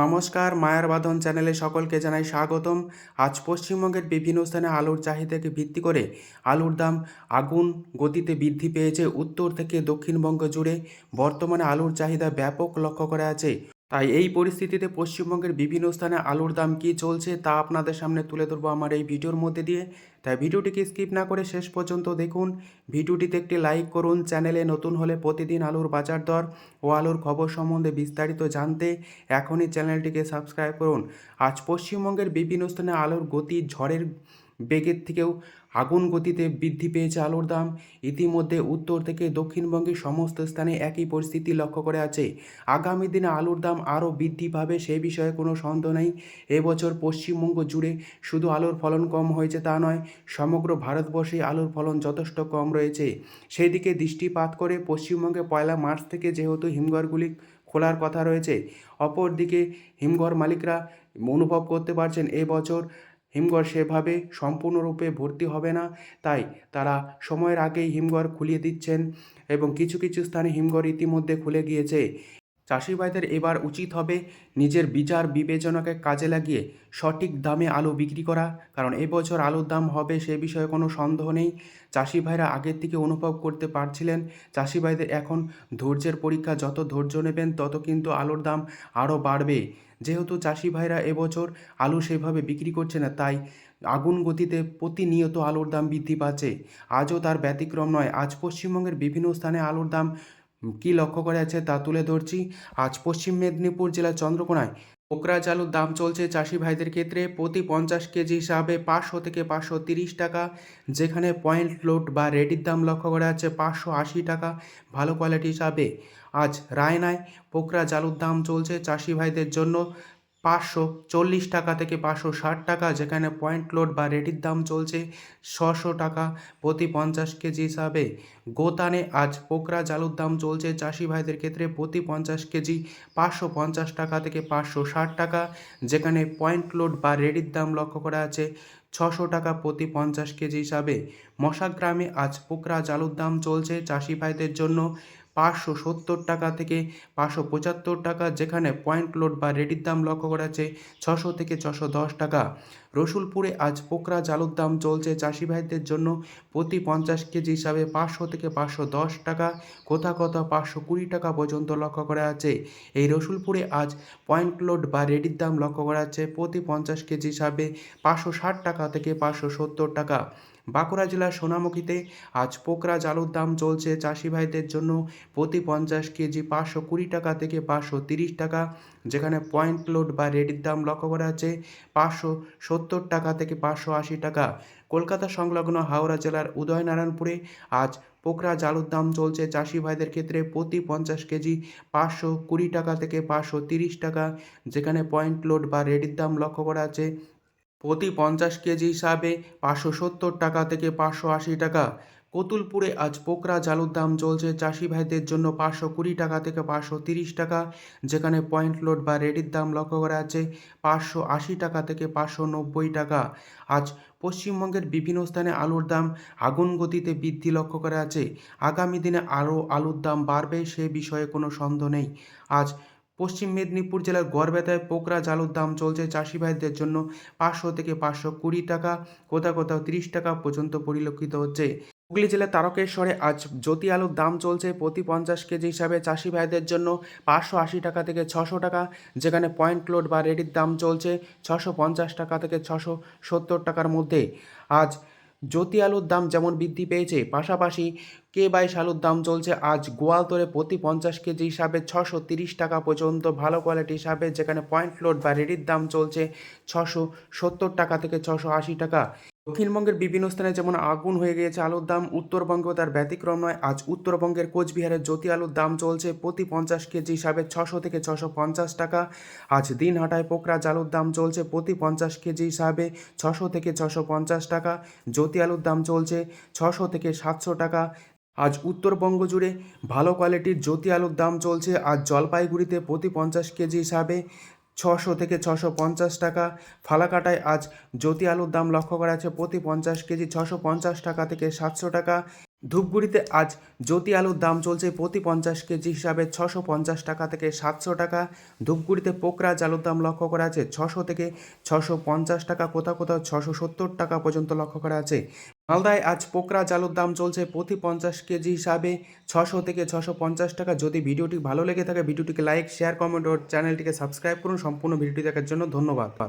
নমস্কার, মায়ার বাঁধন চ্যানেলে সকলকে জানাই স্বাগতম। আজ পশ্চিমবঙ্গের বিভিন্ন স্থানে আলুর চাহিদাকে ভিত্তি করে আলুর দাম আগুন গতিতে বৃদ্ধি পেয়েছে। উত্তর থেকে দক্ষিণবঙ্গ জুড়ে বর্তমানে আলুর চাহিদা ব্যাপক লক্ষ্য করা আছে তাই এই পরিস্থিতিতে পশ্চিমবঙ্গের বিভিন্ন স্থানে আলুর দাম কী চলছে তা আপনাদের সামনে তুলে ধরবো আমার এই ভিডিওর মধ্যে দিয়ে। তাই ভিডিওটিকে স্কিপ না করে শেষ পর্যন্ত দেখুন। ভিডিওটিতে একটি লাইক করুন, চ্যানেলে নতুন হলে প্রতিদিন আলুর বাজার দর ও আলুর খবর সম্বন্ধে বিস্তারিত জানতে এখনই চ্যানেলটিকে সাবস্ক্রাইব করুন। আজ পশ্চিমবঙ্গের বিভিন্ন স্থানে আলুর গতি ঝড়ের বেগের থেকেও আগুন গতিতে বৃদ্ধি পেয়েছে আলুর দাম। ইতিমধ্যে উত্তর থেকে দক্ষিণবঙ্গের সমস্ত স্থানে একই পরিস্থিতি লক্ষ্য করে আছে আগামী দিনে আলুর দাম আরও বৃদ্ধি পাবে সে বিষয়ে কোনো সন্দেহ নেই। এবছর পশ্চিমবঙ্গ জুড়ে শুধু আলুর ফলন কম হয়েছে তা নয়, সমগ্র ভারতবর্ষে আলুর ফলন যথেষ্ট কম রয়েছে। সেই দিকে দৃষ্টিপাত করে পশ্চিমবঙ্গে পয়লা মার্চ থেকে যেহেতু হিমঘরগুলি খোলার কথা রয়েছে, অপরদিকে হিমঘর মালিকরা অনুভব করতে পারছেন এবছর হিমঘর সেভাবে সম্পূর্ণরূপে ভর্তি হবে না। তাই তারা সময়ের আগেই হিমঘর খুলিয়ে দিচ্ছেন এবং কিছু কিছু স্থানে হিমঘর ইতিমধ্যে খুলে গিয়েছে। চাষি ভাইদের এবার উচিত হবে নিজের বিচার বিবেচনাকে কাজে লাগিয়ে সঠিক দামে আলু বিক্রি করা। কারণ এবছর আলুর দাম হবে সে বিষয়ে কোনো সন্দেহ নেই। চাষি ভাইরা আগের থেকে অনুভব করতে পারছিলেন। চাষি ভাইদের এখন ধৈর্যের পরীক্ষা যত ধৈর্য নেবেন, তত কিন্তু আলুর দাম আরও বাড়বে। যেহেতু চাষি ভাইরা এবছর আলু সেভাবে বিক্রি করছে না, তাই আগুন গতিতে প্রতিনিয়ত আলুর দাম বৃদ্ধি পাচ্ছে। আজও তার ব্যতিক্রম নয়। আজ পশ্চিমবঙ্গের বিভিন্ন স্থানে আলুর দাম কী লক্ষ্য করা যাচ্ছে তা তুলে ধরছি। আজ পশ্চিম মেদিনীপুর জেলার চন্দ্রকোনায় পোকরা আলুর দাম চলছে চাষি ভাইদের ক্ষেত্রে প্রতি পঞ্চাশ কেজি হিসাবে পাঁচশো থেকে পাঁচশো তিরিশ টাকা, যেখানে পয়েন্ট লোড বা রেডির দাম লক্ষ্য করা যাচ্ছে পাঁচশো আশি টাকা, ভালো কোয়ালিটি হিসাবে। আজ রায়নায় পোকরা আলুর দাম চলছে চাষি ভাইদের জন্য পাঁচশো চল্লিশ টাকা থেকে পাঁচশো ষাট টাকা, যেখানে পয়েন্ট লোড বা রেডির দাম চলছে ছশো টাকা প্রতি পঞ্চাশ কেজি হিসাবে। গোতানে আজ পোকরা জালুর দাম চলছে চাষি ভাইদের ক্ষেত্রে প্রতি পঞ্চাশ কেজি পাঁচশো পঞ্চাশ টাকা থেকে পাঁচশো ষাট টাকা, যেখানে পয়েন্ট লোড বা রেডির দাম লক্ষ্য করা আছে ছশো টাকা প্রতি পঞ্চাশ কেজি হিসাবে। মশাগ্রামে আজ পোকরা জালুর দাম চলছে চাষি ভাইদের জন্য পাঁচশো সত্তর টাকা থেকে পাঁচশো পঁচাত্তর টাকা, যেখানে পয়েন্ট লোড বা রেডির দাম লক্ষ্য করা যাচ্ছে ছশো থেকে ছশো দশ টাকা। রসুলপুরে আজ পোকরা জালুর দাম চলছে চাষি ভাইদের জন্য প্রতি পঞ্চাশ কেজি হিসাবে পাঁচশো থেকে পাঁচশো দশ টাকা, কোথা কোথাও পাঁচশো কুড়ি টাকা পর্যন্ত লক্ষ্য করা আছে এই রসুলপুরে আজ পয়েন্ট লোড বা রেডির দাম লক্ষ্য করা আছে প্রতি পঞ্চাশ কেজি হিসাবে পাঁচশো ষাট টাকা থেকে পাঁচশো সত্তর টাকা। বাঁকুড়া জেলার সোনামুখীতে আজ পোকরা জালুর দাম চলছে চাষি ভাইদের জন্য প্রতি পঞ্চাশ কেজি পাঁচশো কুড়ি টাকা থেকে পাঁচশো তিরিশ টাকা, যেখানে পয়েন্ট লোড বা রেডির দাম লক্ষ্য করা আছে পাঁচশো সত্তর টাকা থেকে পাঁচশো আশি টাকা। কলকাতা সংলগ্ন হাওড়া জেলার উদয়নারায়ণপুরে আজ পোকরা জালুর দাম চলছে চাষি ভাইদের ক্ষেত্রে প্রতি পঞ্চাশ কেজি পাঁচশো কুড়ি টাকা থেকে পাঁচশো তিরিশ টাকা, যেখানে পয়েন্ট লোড বা রেডির দাম লক্ষ্য করা আছে। প্রতি পঞ্চাশ কেজি হিসাবে পাঁচশো সত্তর টাকা থেকে পাঁচশো আশি টাকা। কতুলপুরে আজ পোকরা জালুর দাম চলছে। চাষি ভাইদের জন্য পাঁচশো কুড়ি টাকা থেকে পাঁচশো তিরিশ টাকা, যেখানে পয়েন্ট লোড বা রেডির দাম লক্ষ্য করা আছে পাঁচশো আশি টাকা থেকে পাঁচশো নব্বই টাকা। আজ পশ্চিমবঙ্গের বিভিন্ন স্থানে আলুর দাম আগুন গতিতে বৃদ্ধি লক্ষ্য করা আছে আগামী দিনে আরও আলুর দাম বাড়বে সে বিষয়ে কোনো সন্দেহ নেই। আজ পশ্চিম মেদিনীপুর জেলার গড়বেতায় পোকরা জালুর দাম চলছে। চাষি ভাইদের জন্য পাঁচশো থেকে পাঁচশো কুড়ি টাকা, কোথাও কোথাও তিরিশ টাকা পর্যন্ত পরিলক্ষিত হচ্ছে। হুগলি জেলার তারকেশ্বরে আজ জ্যোতি আলুর দাম চলছে প্রতি পঞ্চাশ কেজি হিসাবে। চাষি ভাইদের জন্য পাঁচশো আশি টাকা থেকে ছশো টাকা, যেখানে পয়েন্ট লোড বা রেডির দাম চলছে ছশো পঞ্চাশ টাকা থেকে ছশো সত্তর টাকার মধ্যে। আজ জ্যোতি আলুর দাম যেমন বৃদ্ধি পেয়েছে, পাশাপাশি কে বাইশ আলুর দাম চলছে আজ গোয়ালতরে প্রতি পঞ্চাশ কেজি হিসাবে ছশো তিরিশ টাকা পর্যন্ত ভালো কোয়ালিটি হিসাবে, যেখানে পয়েন্ট লোড বা রেডির দাম চলছে ছশো সত্তর টাকা থেকে ছশো আশি টাকা। দক্ষিণবঙ্গের বিভিন্ন স্থানে যেমন আগুন হয়ে গিয়েছে আলুর দাম উত্তরবঙ্গেও তার ব্যতিক্রম নয়। আজ উত্তরবঙ্গের কোচবিহারের জ্যোতি আলুর দাম চলছে প্রতি পঞ্চাশ কেজি হিসাবে ছশো থেকে ছশো পঞ্চাশ টাকা। আজ দিনহাটায় পোকরা আলুর দাম চলছে প্রতি পঞ্চাশ কেজি হিসাবে ছশো থেকে ছশো পঞ্চাশ টাকা। জ্যোতি আলুর দাম চলছে ছশো থেকে সাতশো টাকা। আজ উত্তরবঙ্গ জুড়ে ভালো কোয়ালিটির জ্যোতি আলুর দাম চলছে। আজ জলপাইগুড়িতে প্রতি পঞ্চাশ কেজি হিসাবে ছশো থেকে ছশো পঞ্চাশ টাকা। ফালাকাটায় আজ জ্যোতি আলুর দাম লক্ষ্য করা আছে প্রতি পঞ্চাশ কেজি ছশো পঞ্চাশ টাকা থেকে সাতশো টাকা। ধূপগুড়িতে আজ জ্যোতি আলুর দাম চলছে প্রতি পঞ্চাশ কেজি হিসাবে ছশো পঞ্চাশ টাকা থেকে সাতশো টাকা। ধূপগুড়িতে পোকরাজ আলুর দাম লক্ষ্য করা আছে ছশো থেকে ছশো পঞ্চাশ টাকা, কোথাও কোথাও ছশো সত্তর টাকা পর্যন্ত লক্ষ্য করা আছে মালদায় আজ পোকরা আলুর দাম চলছে প্রতি পঞ্চাশ কেজি হিসাবে ছশো থেকে ছশো পঞ্চাশ টাকা। যদি ভিডিওটি ভালো লেগে থাকে, ভিডিওটিকে লাইক শেয়ার কমেন্ট ও চ্যানেলটিকে সাবস্ক্রাইব করুন। সম্পূর্ণ ভিডিওটি দেখার জন্য ধন্যবাদ।